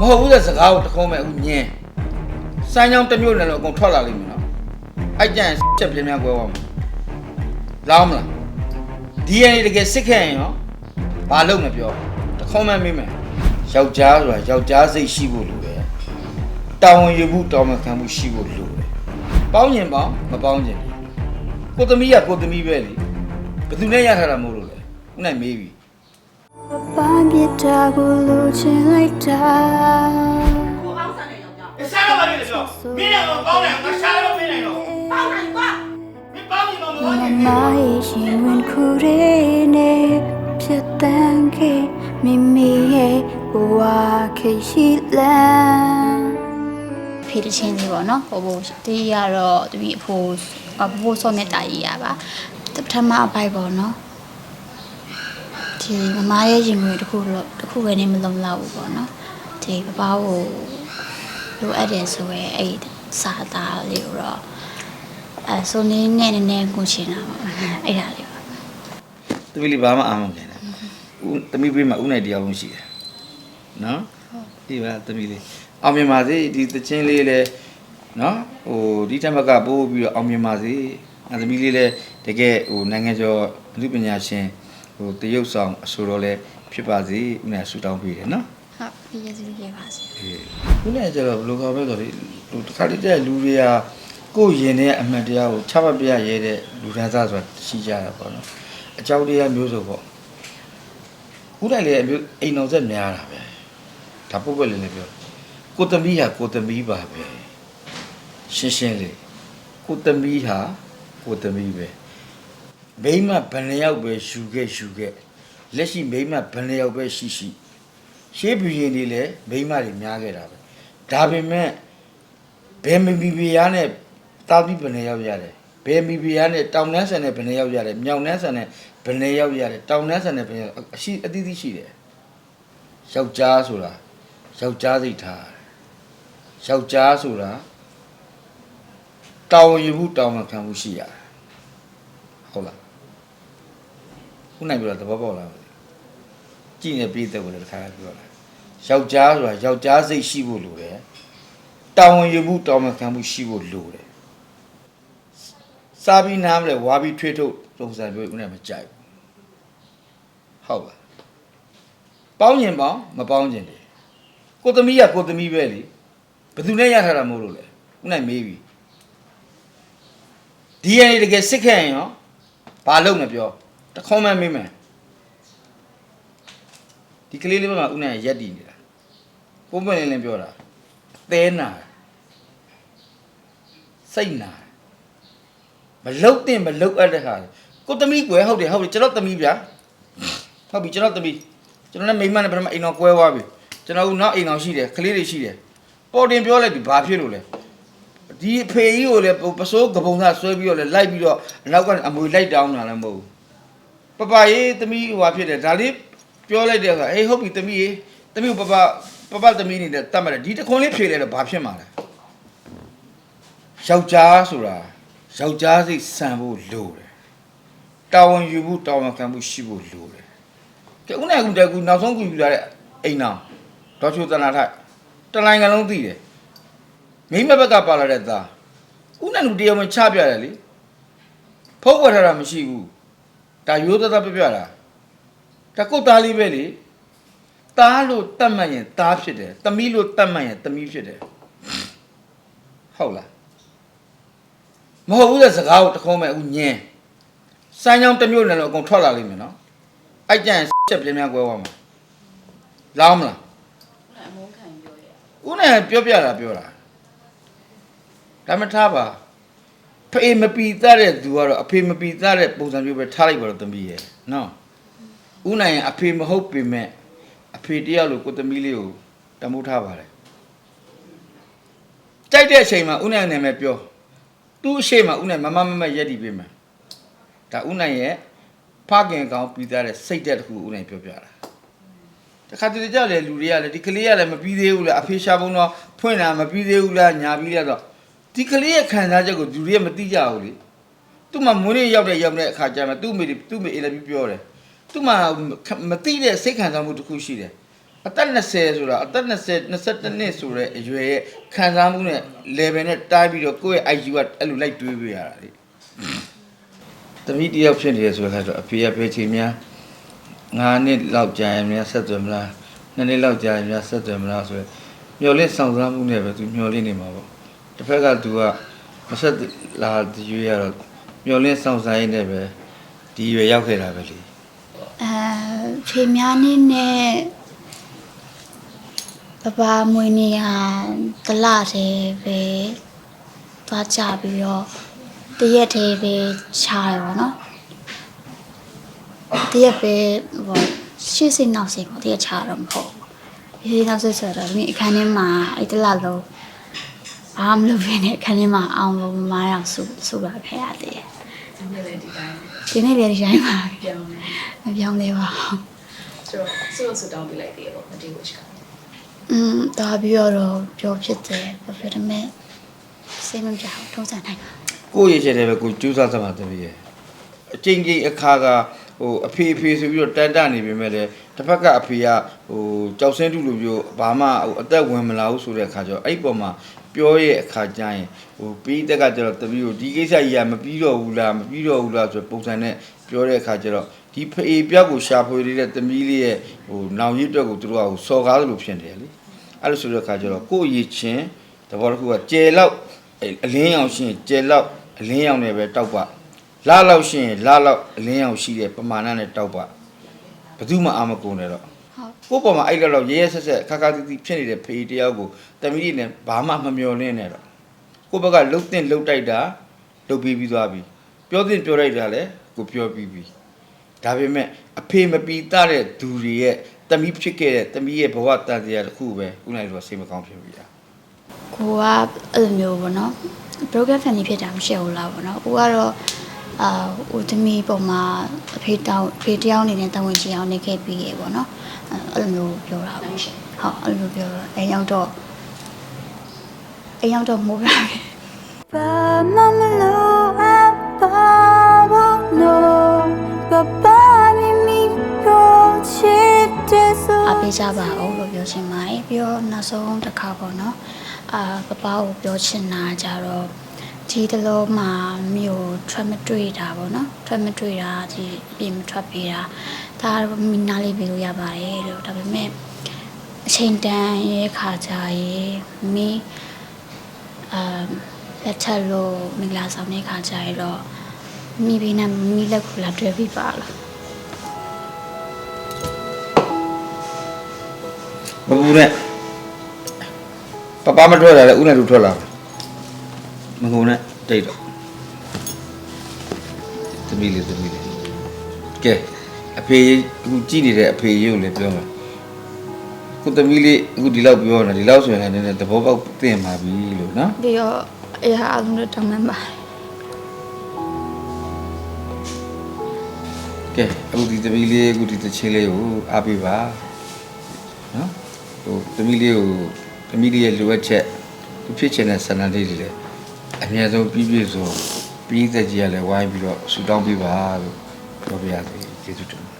မဟုတ်ဘူးတဲ့စကားကိုတခုံးမဲ့အခုညင်းစမ်းချောင်းတစ်မျိုးနဲ့တော့အကုန်ထွက်လာလိမ့်မယ်နော်အဲ့ကြရင်ချက်ပြင်းများကွဲသွားမှာလောင်းမလား DNA တကယ်စစ်ခဲ့ရင်ရောဘာလုပ်မပြောတခုံးမဲ့မိမယ်ယောက်ျားဆိုတာယောက်ျားစိတ်ရှိဖို့လိုတယ်တောင်းဝန်ယူဖို့တောင်းမခံမှုရှိဖို့လိုတယ်ပေါင်းရင်ပေါင်းမပေါင်းရင်ကိုသမီးကကိုသမီးပဲလေဘယ်သူနဲ့ရထားတာမဟုတ်လို့လေခုနကမေးပြီ ပန်းပြတာကိုလိုချင်လိုက်တာကိုအောင်ဆန်နေရောက်ကြ။စားရပါလိမ့်လို့ပြော။မင်းလည်းကောင်းတယ်ငါစားလို့မင်းနိုင်တော့ပေါင်းနိုင်ကွာ။မင်းပေါင်းရင်တော့မမဟုတ်မဘူးမရဲ့ရှင်ဝင်ခုရဲနေဖြစ်တန်ခေမိမိရဲ့ဘဝခေရှိလန်းဖေးတချင်းလေးပေါ့နော်ဟိုဘိုဒီရတော့တပီအဖိုးအဖိုးစောမြတ်တာကြီးရပါပထမအပိုက်ပေါ့နော် ဒီမမရဲ့ရင်ငွေတစ်ခုလို့တစ်ခုပဲနေမလုံလောက်ဘူးပေါ့နော်ဒီပပကိုလိုအပ်တယ်ဆိုရဲအဲ့စာသားလေးကိုတော့အဲဆိုနေနေနေနေကိုချင်တာပေါ့အဲ့ဒါလေးပါသမီးလေးဘာမှအာမမပြန်နဲ့ဦးသမီးပေးမှာဦးနိုင်တရားလုံးရှိတယ်နော်ဒီပါသမီးလေးအောင်မြင်ပါစေဒီသချင်းလေးလည်းနော်ဟိုဒီထက်မကပို့ပြီးတော့အောင်မြင်ပါစေအဲသမီးလေးလည်းတကယ်ဟိုနိုင်ငံကျော်လူပညာရှင် ဟိုတရုတ်ဆောင်အဆိုတော်လည်းဖြစ်ပါစေဦးနိုင်ဆူတောင်းပေးတယ်နော်ဟုတ်ပြည့်စုံပြပါစေဦးနိုင်ကျတော့ဘယ်လိုခေါ်လဲဆိုတော့ဟိုတစ်ခါတည်းကျလူတွေကကိုယ်ရင်တဲ့အမှန်တရားကိုချမှတ်ပြရတဲ့လူဒန်းစားဆိုတာရှိကြတာပေါ့နော်အကြောင်းတရားမျိုးစုံပေါ့ဦးနိုင်လည်းအမျိုးအိမ်တော်ဆက်များတာပဲဒါပုတ်ပွက်လေးလည်းပြောကိုသမီးဟာကိုသမီးပါပဲရှင်းရှင်းလေးကိုသမီးဟာကိုသမီးပဲ မိမဘယ်နှယောက်ပဲယူခဲ့ယူခဲ့လက်ရှိမိမဘယ်နှယောက်ပဲရှိရှိရှေးဘီရင်တွေလည်းမိန်းမတွေများခဲ့တာပဲဒါပေမဲ့ဘယ်မီဘီဘီယာနဲ့တာပြီးဘယ်နှယောက်ရတယ်ဘယ်မီဘီယာနဲ့တောင်နှန်းဆန်နဲ့ဘယ်နှယောက်ရတယ်မြောင်နှန်းဆန်နဲ့ဘယ်နှယောက်ရတယ်တောင်နှန်းဆန်နဲ့ဘယ်နှယောက်အရှိအသီးသီးရှိတယ်ယောက်ျားဆိုတာယောက်ျားစိတ်ထားယောက်ျားဆိုတာတောင်းယူမှုတောင်းမှခံမှုရှိရတယ်ဟုတ်လား ခုနိုင်ပြတော့သဘောပေါက်လားမသိဘူးကြည့်နေပြည်သက်ကိုလည်းတစ်ခါပြောတာယောက်ျားဆိုတာယောက်ျားစိတ်ရှိဖို့လိုတယ်တောင်းဝန်ယူမှုတောင်းမှခံမှုရှိဖို့လိုတယ်စားပြီးနားမလဲဝါပြီးထွေးထုတ်ပုံစံမျိုးဦးနဲ့မကြိုက်ဘူးဟုတ်လားပေါင်းရင်ပေါင်းမပေါင်းရင်လေကိုသမီးကကိုသမီးပဲလေဘယ်သူနဲ့ရထားတာမဟုတ်လို့လေဦးနဲ့မေးပြီ DNA တကယ်စစ်ခဲ့ရင်ရောဘာလုပ်မပြော တခုံးမှမေးမယ်ဒီကလေးလေးဘက်ကဦးနိုင်ရက်တည်နေတာပုံပွင့်လင်းလင်းပြောတာသဲနာစိတ်နာမလုတ်တင်မလုတ်အပ်တဲ့ဟာကိုသမီးကွယ်ဟုတ်တယ်ဟုတ်တယ်ကျွန်တော်သမီးဗျာဟုတ်ပြီကျွန်တော်သမီးကျွန်တော်နဲ့မိန်းမနဲ့ပထမအိမ်တော်ကွဲသွားပြီကျွန်တော်ကနောက်အိမ်တော်ရှိတယ်ကလေးတွေရှိတယ်ပေါ်တင်ပြောလိုက်ပြီဘာဖြစ်လို့လဲဒီအဖေကြီးကိုလည်းပစိုးကပုံသားဆွဲပြီးတော့လည်းလိုက်ပြီးတော့အနောက်ကအမွေလိုက်တောင်းတာလည်းမဟုတ်ဘူး ပပရေးသမီးဟိုဟာဖြစ်တယ်ဒါလေးပြောလိုက်တဲ့အခါဟေးဟုတ်ပြီသမီးရေသမီးကိုပပပပသမီးနေနဲ့တတ်မှတ်တယ်ဒီတခွန်းလေးဖြေလိုက်တော့ဘာဖြစ်မှာလဲယောက်ျားဆိုတာယောက်ျားစိတ်ဆန်ဖို့လိုတယ်တာဝန်ယူဖို့တာဝန်ခံဖို့ရှိဖို့လိုတယ်ကဲဦးနိုင်ကူတကူနောက်ဆုံးကူယူလာတဲ့အိမ်နာဒေါ်ချိုတနာထိုက်တလိုင်းကလုံးသိတယ်မိမဘက်ကပါလာတဲ့သားဦးနိုင်ကူတရားဝင်ချပြတယ်လေဖုတ်ဝက်ထားတာမရှိဘူး ဒါရိုးသားသားပြပြတာဒါကုတ်သားလေးပဲလေသားလို့တတ်မှတ်ရင်သားဖြစ်တယ်သမီးလို့တတ်မှတ်ရင်သမီးဖြစ်တယ်ဟုတ်လားမဟုတ်ဘူးတဲ့စကားကိုတခုံးမဲ့ဦးညင်းစမ်းချောင်းတစ်မျိုးနဲ့တော့အကုန်ထွက်လာလိမ့်မယ်နော်အဲ့ကြရင်ချက်ပြင်းများကွဲသွားမှာလောင်းမလားအမုန်းခံပြောရဦးနဲ့ပြောပြတာပြောတာဒါမှထားပါ ဖေမပီတတ်တဲ့သူကတော့အဖေမပီတတ်တဲ့ပုံစံမျိုးပဲထားလိုက်ပါတော့သမီးရဲ့နော်ဦးနိုင်ရင်အဖေမဟုတ်ပေမဲ့အဖေတယောက်လို့ကိုသမီးလေးကိုတမိုးထားပါတယ်ကြိုက်တဲ့အချိန်မှာဦးနိုင်နာမည်ပြောသူ့အရှိမဦးနိုင်မမမမရက်တည်ပေးမယ်ဒါဦးနိုင်ရဲ့ဖခင်ကောင်ပြီးသားတဲ့စိတ်သက်တစ်ခုဦးနိုင်ပြောပြတာတခါတလေကြောက်လေလူတွေကလည်းဒီကလေးကလည်းမပြီးသေးဘူးလားအဖေရှာပုံတော့ဖွင့်တာမပြီးသေးဘူးလားညာပြီးရတော့ ဒီကလေးရဲ့ခံစားချက်ကိုလူတွေကမသိကြဘူးလေသူ့မှာမွေးနေ့ရောက်တဲ့ရောက်တဲ့အခါကျမှသူ့မိသူ့မိအေးလည်းပြီးပြောတယ်သူ့မှာမသိတဲ့စိတ်ခံစားမှုတစ်ခုရှိတယ်အသက်20ဆိုတာအသက်20 22နှစ်ဆိုတဲ့အရွယ်ရဲ့ခံစားမှုနဲ့ level နဲ့တားပြီးတော့ကိုယ့်ရဲ့ IQ ကအဲ့လိုလိုက်တွေးပေးရတာလေတမိတယောက်ဖြစ်နေရဆိုတဲ့အခါကျတော့အဖေအဖေချင်းများ9နှစ်လောက်ကြာရင်များဆက်သွယ်မလား2နှစ်လောက်ကြာရင်များဆက်သွယ်မလားဆိုရယ်မျော်လင့်ဆောင်စားမှုနဲ့ပဲသူမျော်လင့်နေမှာပေါ့ တစ်ဖက်ကသူကမဆက်လာရွေးရတော့မျော်လင့်ဆောင်စားရင်းနဲ့ပဲဒီရွယ်ရောက်ခဲ့တာပဲလေအဲဖေများနေနဲ့ပပမွေးနေရတလတည်းပဲသွားကြပြီးတော့တရက်တည်းပဲခြားရပါတော့တရက်ပဲဟိုရှေ့စိတ်နောက်စိတ်ပေါ့တရက်ခြားတော့မဟုတ်ဘူးဒီနောက်စိတ်ဆိုတော့ဒီအခန်းထဲမှာအဲ့တလလုံး ဘာမှမလုပ်ဘဲနဲ့အခန်းထဲမှာအောင်လို့မမအောင်ဆူဆူပါခဲ့ရတယ်ဒီနေ့လည်းဒီတိုင်းဒီနေ့လေဒီတိုင်းပါပြောင်းနေမပြောင်းသေးပါဘူးဆိုတော့ဆိုတော့ဆူတောင်းပြလိုက်သေးတယ်ပေါ့မတီးဘူးချကอืมဒါပြီးတော့ပြောဖြစ်တယ်ဘာဖြစ်တယ်မဲ့စိတ်မပြောင်းထုံးစံနိုင်ပါကိုယ့်ရဲ့ချက်တည်းပဲကိုကျူးစားသမှာတပည့်ရဲ့အချိန်ကြီးအခါက ဟိုအဖေအဖေဆိုပြီးတော့တန်တနေပြီမဲ့လေတစ်ဖက်ကအဖေကဟိုကြောက်စင်းတူလိုမျိုးဘာမှဟိုအသက်ဝင်မလာဘူးဆိုတဲ့အခါကျတော့အဲ့ဒီပေါ်မှာပြောရဲ့အခါကျရင်ဟိုပြီးတက်ကကျတော့တပည့်ကိုဒီကိစ္စကြီးကမပြီးတော့ဘူးလားမပြီးတော့ဘူးလားဆိုပုံစံနဲ့ပြောတဲ့အခါကျတော့ဒီဖေပြောက်ကိုရှာဖွေနေတဲ့တမီးလေးရဲ့ဟိုနောင်ရည်အတွက်ကိုသူတို့ကဟိုစော်ကားသလိုဖြစ်နေတယ်လေအဲ့လိုဆိုတဲ့အခါကျတော့ကိုယ့်ရည်ချင်းသဘောတစ်ခုကကျယ်လောက်အဲ့အလင်းရောင်ရှိရင်ကျယ်လောက်အလင်းရောင်နဲ့ပဲတောက်ပ လာလောက်ရှိရင်လာလောက်အလင်းရောင်ရှိတဲ့ပမာဏနဲ့တောက်ပဘယ်သူမှအာမကုန်နဲ့တော့ဟုတ်ကိုယ့်ပေါ်မှာအဲ့လောက်လောက်ရဲရဲဆက်ဆက်ခါခါတီးတီးဖြစ်နေတဲ့ဖေးတယောက်ကိုတမီးလေးနဲ့ဘာမှမမျော်လင့်နဲ့တော့ကိုယ့်ဘက်ကလှုပ်တင်လှုပ်တိုက်တာလှုပ်ပြီးပြီးသွားပြီပြောတင်ပြောလိုက်တာလည်းကိုပြောပြီးပြီဒါပေမဲ့အဖေမပီတတဲ့သူတွေရဲ့တမီးဖြစ်ခဲ့တဲ့တမီးရဲ့ဘဝတန်တရားတစ်ခုပဲခုနကလိုစိတ်မကောင်းဖြစ်ပြီလားကိုကအဲ့လိုမျိုးပေါ့နော် broken family ဖြစ်တာမရှိဘူးလားပေါ့နော်ကိုကတော့ အာဦးသမီးပုံမှာအဖေတောင်းအဖေတယောက်အနေနဲ့တောင်းဝင်ချင်အောင်နေခဲ့ပြီးရေပေါ့နော်အဲ့လိုမျိုးပြောတာပေါ့ဟုတ်အဲ့လိုမျိုးပြောတော့အဲရောက်တော့အဲရောက်တော့မိုးလာတယ်ဘာမှမလို့အပ်ပါဘောနော်ပပမီမီကိုချစ်တဲ့ဆိုအပေးကြပါအောင်လို့ပြောချင်ပါတယ်ပြီးတော့နောက်ဆုံးတစ်ခါပေါ့နော်အာပပကိုပြောချင်တာကြတော့ ဒီတလုံးမှာမြို့ထွက်မတွေ့တာပေါ့နော်ထွက်မတွေ့တာဒီအပြင်မထွက်ပေးတာဒါတော့မိနာလေးပြလို့ရပါတယ်လို့ဒါပေမဲ့အချိန်တန်ရဲ့ခါကြရေးမီအာလက်ချက်လို့မင်္ဂလာဆောင်တဲ့ခါကြရတော့မိဘနဲ့မိလက်ကိုလာတွေ့ပြီးပါလားဘဘူးနဲ့ပပမထွက်လာလဲဦးနဲ့သူထွက်လာ မငုံနဲ့တိတ်တော့သမီးလေးသမီးလေးကဲအဖေအခုကြည့်နေတဲ့အဖေရုပ်လည်းပြောမှာခုသမီးလေးအခုဒီလောက်ပြောနေတာဒီလောက်ဆိုရင်လည်းနည်းနည်းသဘောပေါက်သိင်ပါပြီလို့နော်ပြီးတော့အရာအလုံးတော့တောင်းမှန်ပါတယ်ကဲအခုဒီသမီးလေးအခုဒီတချင်းလေးကိုအားပေးပါနော်ဟိုသမီးလေးကိုသမီးလေးရဲ့လိုအပ်ချက်သူဖြစ်ချင်တဲ့ဆန္ဒလေးတွေလည်း အများဆုံးပြည့်ပြည့်စုံပြီးသက်ကြီးရလဲဝိုင်းပြီးတော့ဆူတောင်းပေးပါလို့ပြောပြရစီကျေးဇူးတင်ပါတယ်